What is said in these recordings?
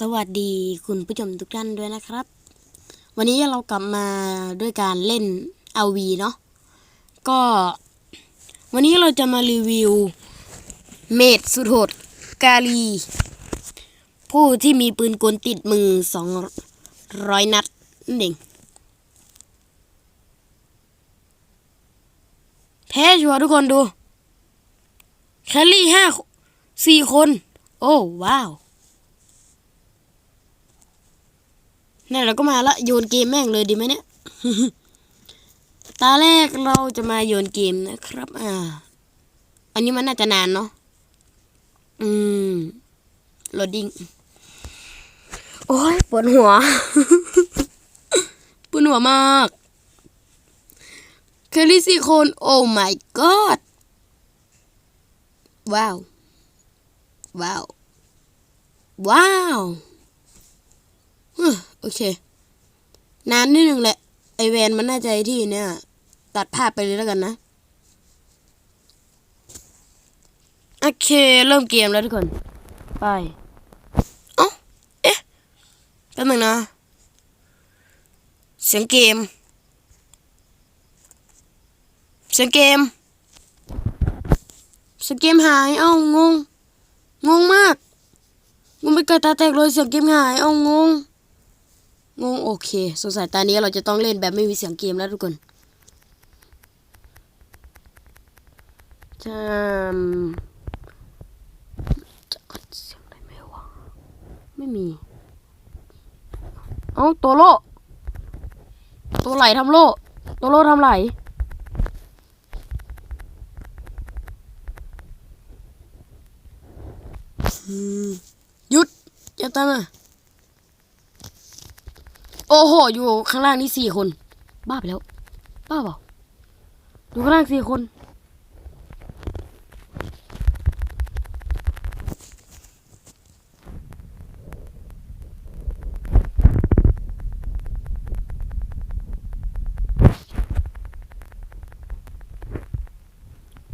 สวัสดีคุณผู้ชมทุกท่านด้วยนะครับ วันนี้เรากลับมาด้วยการเล่น LV เนาะก็ วันนี้เราจะมารีวิว เมดสุดโหดกาลี ผู้ที่มีปืนกลติดมือ200นัดนั่นเองแท้ชัวทุกคนดู แคลรี่ห้าสี่คน โอ้ว้าว นี่นเราก็มาละโยนเกมแม่งเลยดีไหมเนี่ย ตาแรกเราจะมาโยนเกมนะครับ อ่า อันนี้มันน่าจะนานเนาะ อืมโหลดดิ้ง โอ้ยปวดหัว ปวดหัวมากเคลลี่สี่คนโอ้ my god ว้าว ว้าว ว้าว โอเคนานนิดนึงแหละ ไอแวนมันน่าจะไอ้ที่เนี่ย ตัดภาพไปเลยแล้วกันนะ โอเค เริ่มเกมแล้วทุกคน ไปเอ้าเอ๊ะแป๊บนึงนะ เสียงเกม เสียงเกม เสียงเกมหาย เอ้างง งงมากงงไปเกิดตาแตกเลยเสียงเกมหาย เอ้างง งงโอเค สงสัยตอนนี้เราจะต้องเล่นแบบไม่มีเสียงเกมแล้วทุกคนจำจะอัดเสียงได้ไหมวะไม่มี เอ้าตัวโลตัวไหลทำโลตัวโลทำไหลหยุดอย่าตามมาโอ้โห อยู่ข้างล่างนี่สี่คน บ้าไปแล้ว บ้าเปล่าอยู่ข้างล่างสี่คน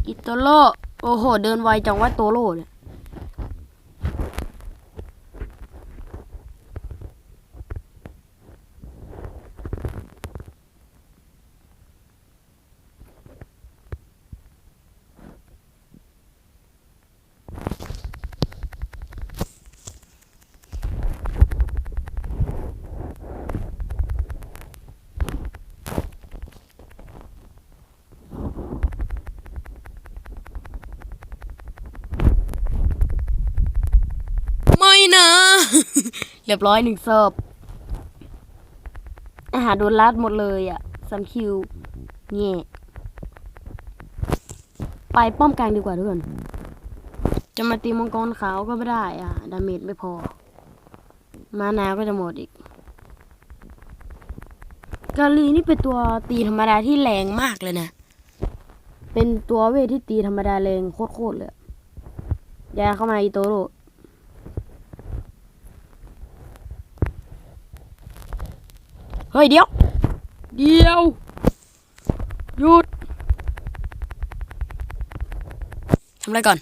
อิโตโล โอ้โห เดินไวจังว่าโตโลเนี่ย ไม่นะ เรียบร้อยหนึ่งเสิร์ฟอาหารโดนลัดหมดเลยอะซัมคิวเงี้ยไปป้อมกลางดีกว่าทุกคนจะมาตีมังกรขาวก็ไม่ได้อะ ดาเมจไม่พอ มานาก็จะหมดอีก กาลีนี่เป็นตัวตีธรรมดาที่แรงมากเลยนะ เป็นตัวเวทที่ตีธรรมดาแรงโคตรๆเลยยาเข้ามาอีโตโร เฮ้ยเดี๋ยว เดี๋ยว หยุด ทำอะไรก่อน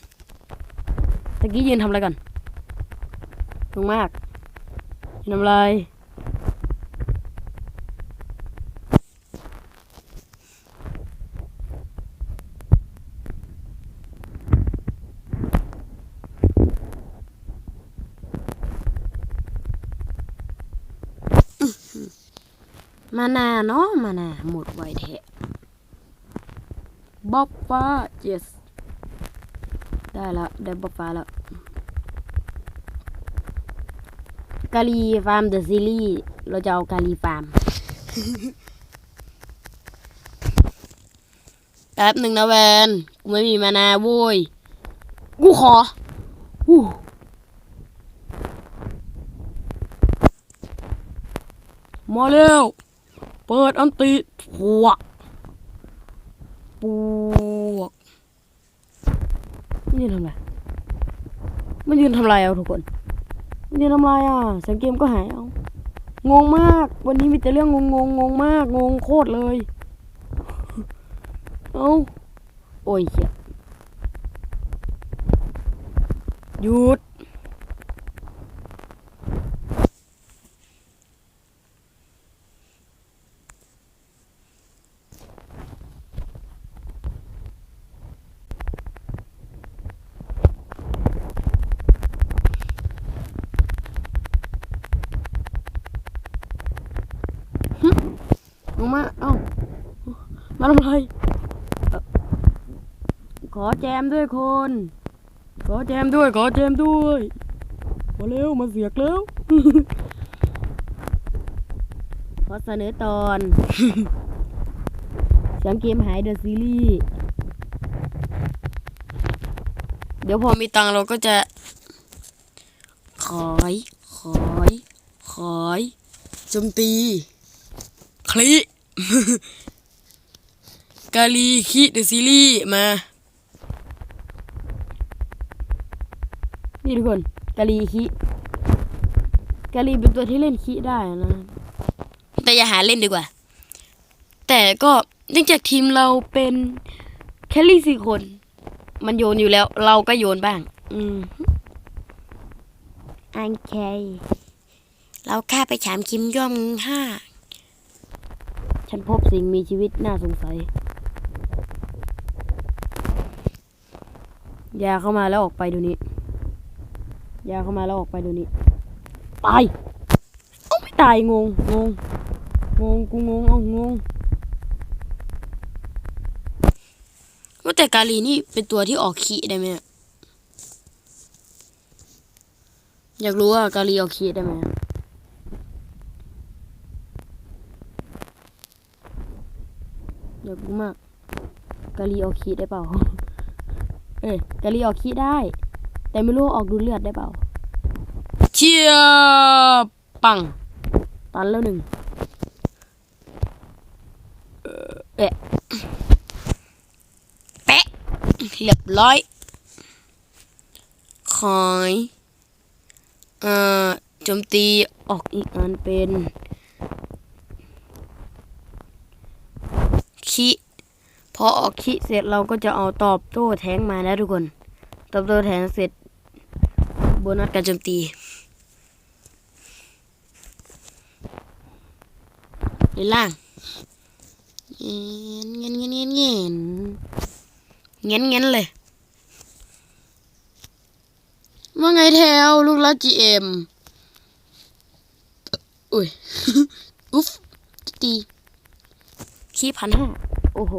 ตะกี้ยืนทำอะไรก่อนตรงมากยืนทำอะไร มานาเนาะมานาหมดไวแท้บ๊อบฟ้า yes ได้แล้ว ได้บ๊อบฟ้าแล้วกาลีฟาร์มเดอะซีรีส์เราจะเอากาลีฟาร์มแป๊บหนึ่งนะแวนกูไม่มีมานาโว้ยกูขออู้มาเร็ว เปิดอันติพวกปวกมันยืนทำอะไรมันยืนทำไรเอาทุกคนมันยืนทำไรอะสังเกมก็หายเอางงมาก วันนี้มีแต่เรื่องงงงงงมาก งงโคตรเลย เอาโอ้ยเหี้ยหยุด มาทำไรเอ่อขอแจมด้วยคน ขอแจมด้วย ขอแจมด้วยมาเร็วมาเสียกแล้ว ขอเสนอตอนเสียงเกมหายเดอะซีรีส์ เดี๋ยวพอมีตังค์เราก็จะขายขายขายโจมตี คลิ กาลีคิเดอะซีรีส์มา นี่ทุกคนกาลีคิกาลีเป็นตัวที่เล่นคิได้นะ แต่อย่าหาเล่นดีกว่า แต่ก็เนื่องจากทีมเราเป็นแคลรี่สี่คน มันโยนอยู่แล้ว เราก็โยนบ้าง อืมอันเคเราแค่ไปฉามคิมย่อมห้า ฉันพบสิ่งมีชีวิตน่าสงสัย ยาเข้ามาแล้วออกไปดี๋ยวนี้ ยาเข้ามาแล้วออกไปดี๋ยวนี้ ตายเอ้าไม่ตายงง งง งง กูงง เอางงว่าแต่กาลีนี่เป็นตัวที่ออกขีได้ไหมอะอยากรู้ว่ากาลีออกขีได้ไหมอะอยากรู้มากกาลีออกขีได้เปล่า เอ้ยกาลีออกขีได้ แต่ไม่รู้ว่าออกดูดเลือดได้เปล่า เชียบปัง ตันแล้วหนึ่งเอ่อเอะแปะเรียบร้อยขอยเอ่อโจมตีออกอีกอันเป็นคิ พอออกคิเสร็จเราก็จะเอาตอบโต้แทงมาแล้วทุกคน ตอบโต้แทงเสร็จโบนัสการโจมตีเลนล่างเงี้ยนเงี้ยเงี้ยนเงี้ยนเงี้ยเงี้ยเลยว่าไงแถวลูกรักจีเอ็มอุ้ย อุ๊ฟตีขี้พันห้า โอ้โห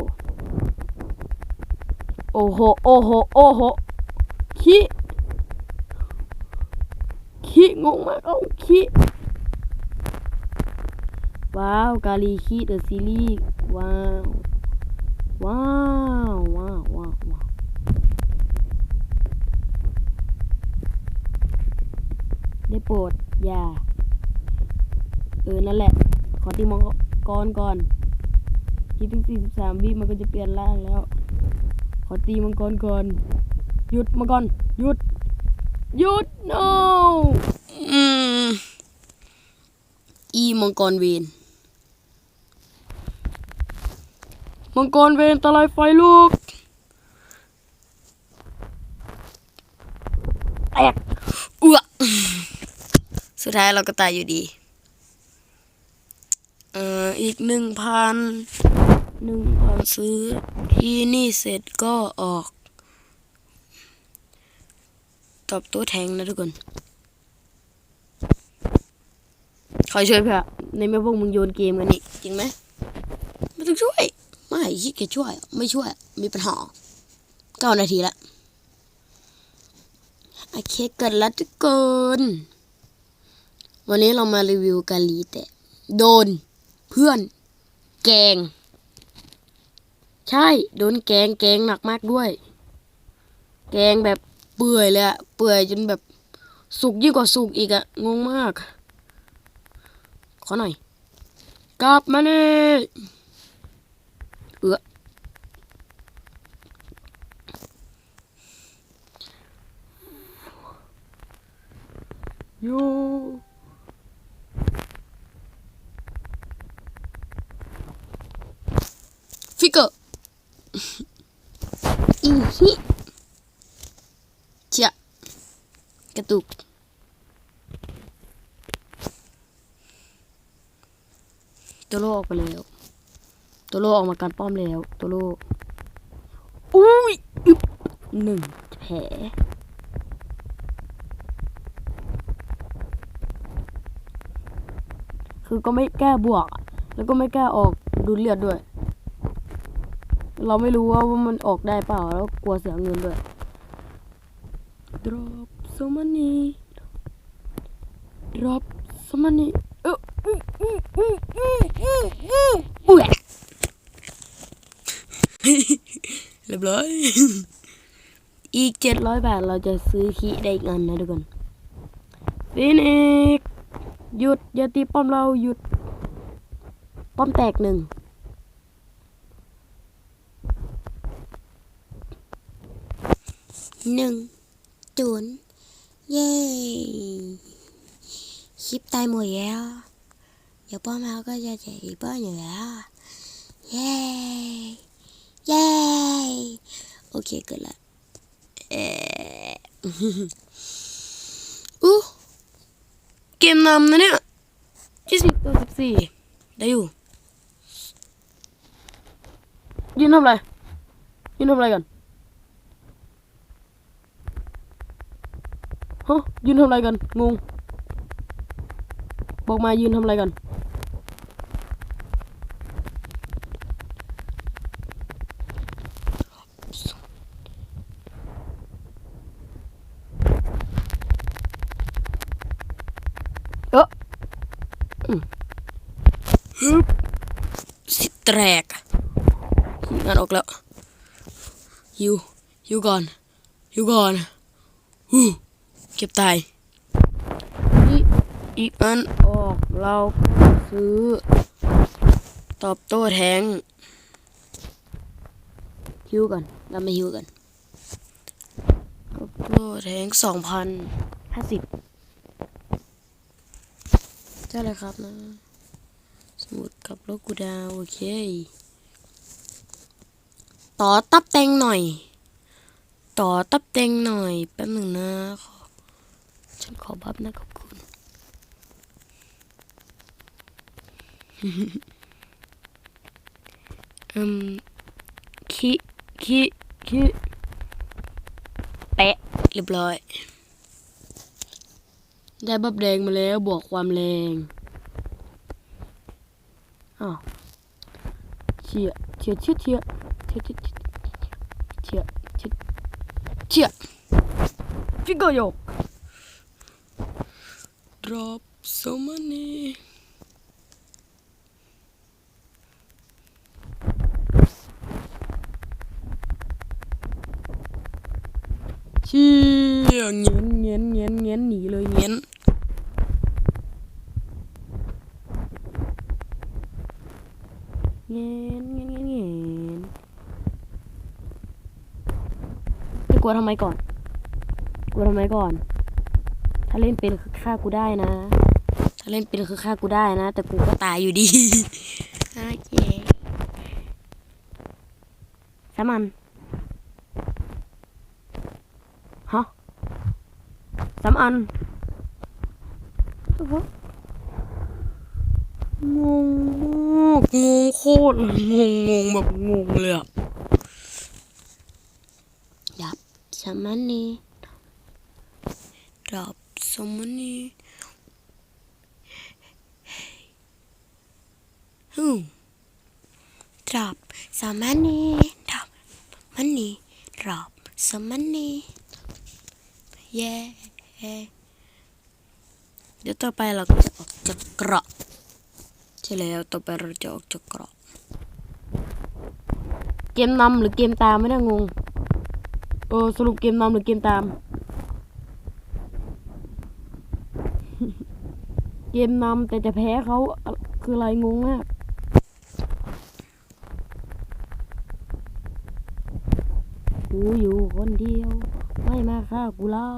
โอ้โห โอ้โห โอ้โห ขี้ขี้งงมากเอ้าขี้ว้าวกาลีคีเดอะซีรีส์ว้าว ว้าว ว้าว ว้าวว้าวได้โปรดอย่า เออ นั่นแหละ ขอตีมังกรก่อน คิดถึงสี่สิบสามวิมันก็จะเปลี่ยนร่างแล้ว ขอตีมังกรก่อน หยุดมังกร หยุด หยุด no อืมอีมังกรเวนมังกรเวนตะไลไฟลูกแตกเอื้อสุดท้ายเราก็ตายอยู่ดี เอ่อ อีกหนึ่งพัน หนึ่งพันซื้อ ที่นี่เสร็จก็ออกตอบตัวแทงนะทุกคนขอยช่วยเพื่อในเมื่อพวกมึงโยนเกมกันนี่จริงไหมไม่ต้องช่วย ไม่ขี้เกียจช่วย ไม่ช่วย มีปัญหาเก้านาทีละโอเคเกิดแล้วทุกคนวันนี้เรามารีวิวกาลีแต่ โดน เพื่อน แกง ใช่ โดนแกงแกงหนักมากด้วย แกงแบบเปื่อยเลยอะเปื่อยจนแบบสุกยิ่งกว่าสุกอีกอะงงมาก ขอหน่อย กลับมาเลยเอือยูฟิกเกอร์ อีฮิเจ้ากระตุกตัวโลออกไปแล้ว ตัวโลออกมาการป้อมแล้ว ตัวโลอุ้ยหนึ่งแผลคือก็ไม่แก้บวก แล้วก็ไม่แก้ออกดูเลือดด้วย เราไม่รู้ว่าว่ามันออกได้เปล่าแล้วกลัวเสียเงินด้วย drop so money drop so money เอออื้ออื้ออื้ออื้ออเรียบร้อย อีกเจ็ดร้อยบาทเราจะซื้อคีได้อีกอันนะทุกคนฟินิกหยุดอย่าตีป้อมเราหยุด ป้อมแตกหนึ่ง หนึ่งศูนย์เย้คลิปตายหมดแล้วเดี๋ยวป้อมเราก็จะเจ็บอีกป้ออยู่แล้วเย้เย้โอเคเกิดละเอ๊ะอู้เกมนำนะเนี่ยยี่สิบต่อสิบสี่ได้อยู่ยืนทำอะไรยืนทำอะไรกัน Hả? Duyên hôm nay gần. Ngu. Bông mai duyên hôm nay gần. Ơ. Ừ. Xịt trẹt. Ngã đọc lợ. You. You gone. You gone. Ooh. เอออืมฮึบสิแตกงานออกแล้วฮิวฮิวก่อนฮิวก่อนฮู้เก็บตายอีอีกอันออกเราซื้อ ตอบโต้แทงฮิวก่อนเราไม่ฮิวกันตอบโต้แทงสองพันห้าสิบใช่เลยครับนะ สมุดกับโลกูดาวโอเค ต่อตับแตงหน่อย ต่อตับแตงหน่อย แป๊บหนึ่งนะขอ ฉันขอบับนะขอบคุณอืมคิคิคิแปะเรียบร้อย ได้บับแดงมาแล้วบวกความแรงอ้าวเชี่ยเชี่ยเชียเชี่ยเชียเชี่ยเชี่ยเชี่ยเชี่ยฟิกเกอร์โยก drop so money เชี่ยเงี้ยเงี้ยเงี้ยเงี้ยหนีเลยเงี้ยนเงี้ยนเงี้ยนเงี้ยนเงี้ยนจะกลัวทำไมก่อน กลัวทำไมก่อน ถ้าเล่นเป็นคือฆ่ากูได้นะ ถ้าเล่นเป็นคือฆ่ากูได้นะ แต่กูก็ตายอยู่ดีโอเคสามันฮะสามอันงงมากงงโคตรเลยงงงงแบบงงเลยอะดับสมันนี่ดั บสมนีฮึม ดับสมันนี่ดับมันนี่ดับสมันนี่เย้ เดี๋ยวต่อไปเราก็จะออกจากเกราะใช่แล้วต่อไปเราจะออกจากเกราะ เกมนำหรือเกมตามไม่ได้งง เออสรุปเกมนำหรือเกมตาม เกมนำแต่จะแพ้เขาคืออะไรงงมากกูอยู่คนเดียว ไม่มาฆ่ากูเล่า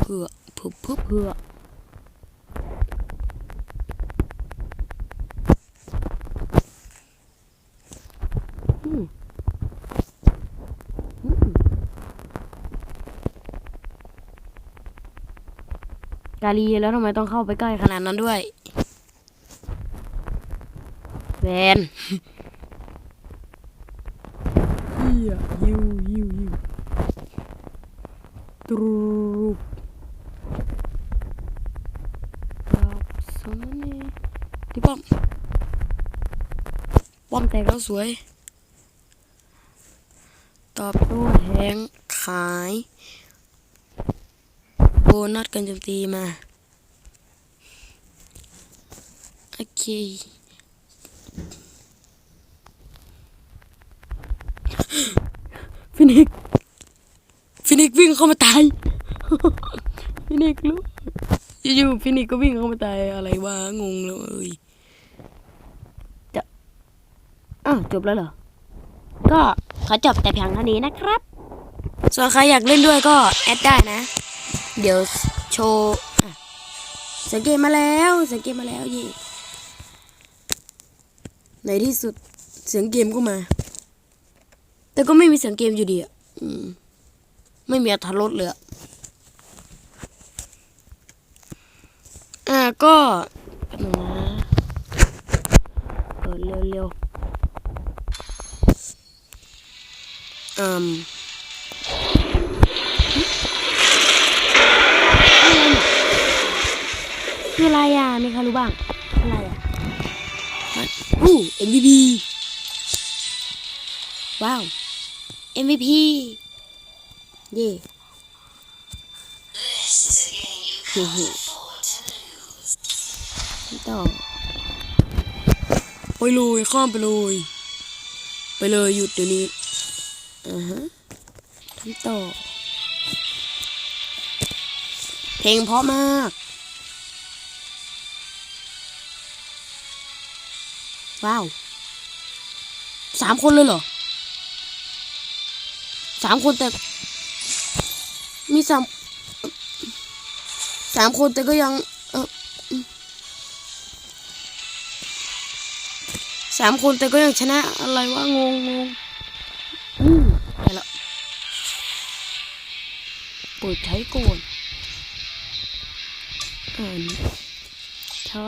เพื่อเพื่อเพื่อ กาลีแล้วทำไมต้องเข้าไปใกล้ขนาดนั้นด้วยแวนเฮียยิวยิวยิวตรูปครับสมนี่ที่ป้อม ป้อมแตกแล้วสวย ตอบรู้แหงขาย โบนัสกันโจมตีมาโอเคฟินิกซ์ฟินิกซ์วิ่งเข้ามาตายฟินิกซ์รู้อยู่ๆฟินิกซ์ก็วิ่งเข้ามาตายอะไรวะงงเลยจะอ้าวจบแล้วเหรอก็ขอจบแต่เพียงเท่านี้นะครับ ส่วนใครอยากเล่นด้วยก็แอดได้นะ เดี๋ยวโชว์อะสังเกตมาแล้ว สังเกตมาแล้วยี่ในที่สุดเสียงเกมก็มา แต่ก็ไม่มีเสียงเกมอยู่ดีอะอืมไม่มีอัตรสเลยอะอ่าก็แป๊บนึงนะเปิดเร็วๆอืม คืออะไรอะมีใครรู้บ้างคืออะไรอะอู้ MVP ว้าว MVP เย่เฮ้เฮ้ต่อไปเลยข้ามไปเลยไปเลยหยุดเดี๋ยวนี้อ่าฮะทำต่อ เพลงเพราะมาก ว้าวสามคนเลยเหรอสามคนแต่ มีสามสามคนแต่ก็ยังสามคนแต่ก็ยังชนะอะไรวะงงงงอืมไปละเปิดใช้ก่อนอ่านใช้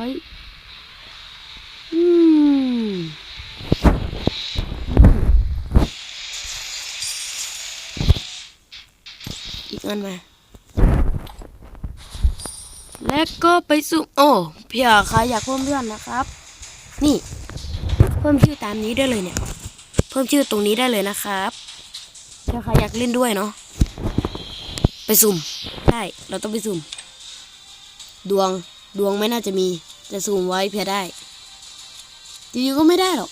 อีกอันมา แล้วก็ไปสุ่มโอ้เพี่อใครอยากเพิ่มเพื่อนนะครับ นี่ เพิ่มชื่อตามนี้ได้เลยเนี่ย เพิ่มชื่อตรงนี้ได้เลยนะครับถ้าใครอยากเล่นด้วยเนาะไปสุ่มได้เราต้องไปสุ่ม ดวงดวงไม่น่าจะมีจะสุ่มไว้เพื่อได้อยู่ๆก็ไม่ได้หรอก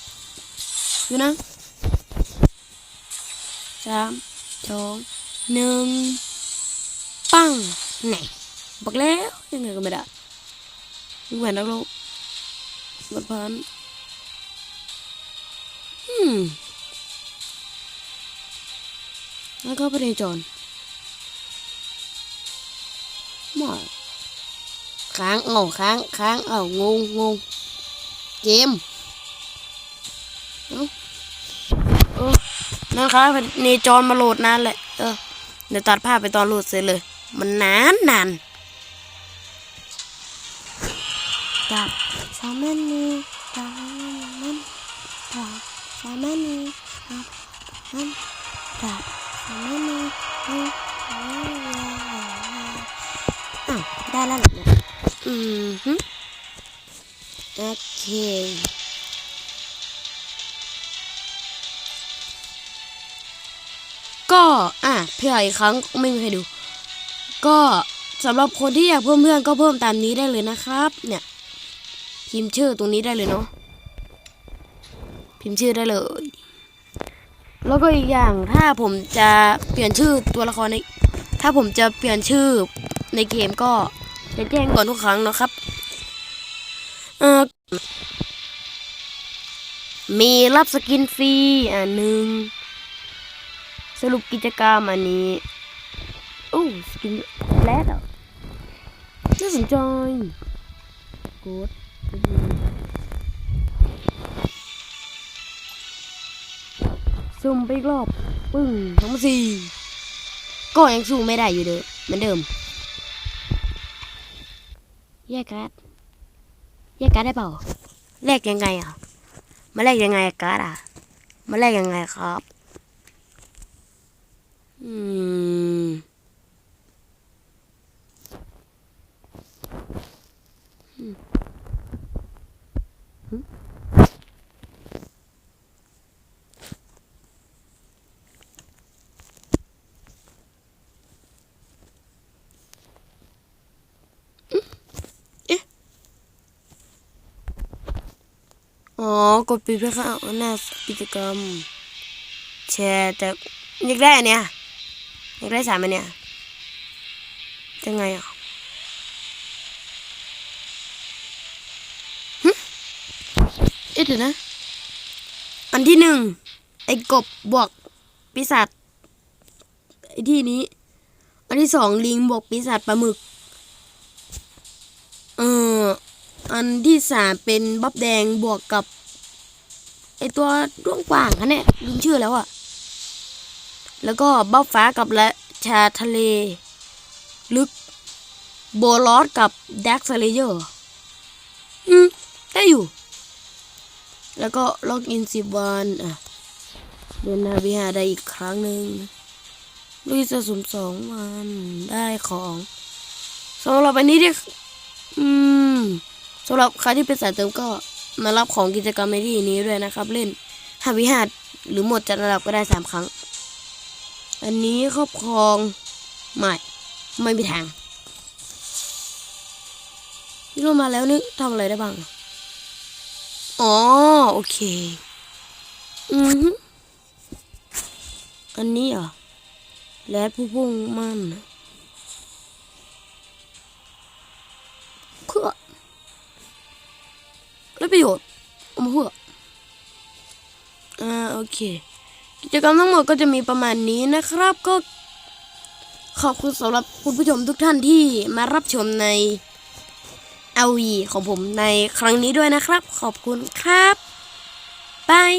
อยู่นะสามสองหนึ่ง ปังไหนบอกแล้วยังไงก็ไม่ได้แหวนนักลบบัดพันอืมแล้วก็ประเดจรหมอค้างเอาค้างค้างเอางงงงเกมเอ้าเอนั่นครับเนจรมาโหลดนานแหละเออเดี๋ยวตัดภาพไปตอนโหลดเสร็จเลย มันนานนานจับสามัญนี้จับมันจับสามัญนี้จับมันจับสามัญนี้อ้าวได้แล้วเหรอเนี่ยอืมฮึโอเคก็อะเพื่ออีกครั้งไม่มีใครดู ก็สำหรับคนที่อยากเพิ่มเพื่อนก็เพิ่มตามนี้ได้เลยนะครับ เนี่ย พิมพ์ชื่อตรงนี้ได้เลยเนาะพิมพ์ชื่อได้เลย แล้วก็อีกอย่างถ้าผมจะเปลี่ยนชื่อตัวละครในถ้าผมจะเปลี่ยนชื่อในเกมก็จะแจ้งก่อนทุกครั้งนะครับเออมีรับสกินฟรีอ่าหนึ่งสรุปกิจกรรมอันนี้ สกินแรดอะน่าสนใจกดซุ่มไปรอบ ปึ้งทั้งสี่ก็ยังสู้ไม่ได้อยู่เดิมเหมือนเดิม แยกการ์ดแยกการ์ดได้เปล่าแลกยังไงอะ มาแลกยังไงการ์ดอะ มาแลกยังไงครับ อืม กดปิดเพื่อเข้าหน้ากิจกรรม แชร์แต่อยากได้อันเนี้ยอยากได้สามอันเนี้ยจะไงอะหึเอ๊ะเดี๋ยวนะ อันที่หนึ่งไอ้กบบวกปีศาจไอ้ที่นี้ อันที่สองลิงบวกปีศาจปลาหมึก เอออันที่สามเป็นบ๊อบแดงบวกกับ ตัวด้วงกว่างคะเนี่ยลืมชื่อแล้วอะแล้วก็บ๊อบฟ้ากับและชาทะเล ลึก โบลอสกับแดกสเลเยอร์อืม ได้อยู่ แล้วก็ล็อกอินสิบวันอะเดินหนาวิหารได้อีกครั้งหนึ่งลุยสะสมสองวันได้ของสำหรับอันนี้เนี่ยอืมสำหรับใครที่เป็นสายเติมก็ มารับของกิจกรรมในที่นี้ด้วยนะครับ เล่นหาวิหารหรือหมดจัดระดับก็ได้สามครั้ง อันนี้ครอบครองไม่ไม่มีทางนี่เรามาแล้วนึกทำอะไรได้บ้าง อ๋อ โอเค อืออันนี้เหรอแรดผู้พุ่งมั่นเพื่ ประโยชน์เอามาเพื่ออ่าโอเค กิจกรรมทั้งหมดก็จะมีประมาณนี้นะครับก็ขอบคุณสำหรับคุณผู้ชมทุกท่านที่มารับชมใน LV ของผมในครั้งนี้ด้วยนะครับ ขอบคุณครับบาย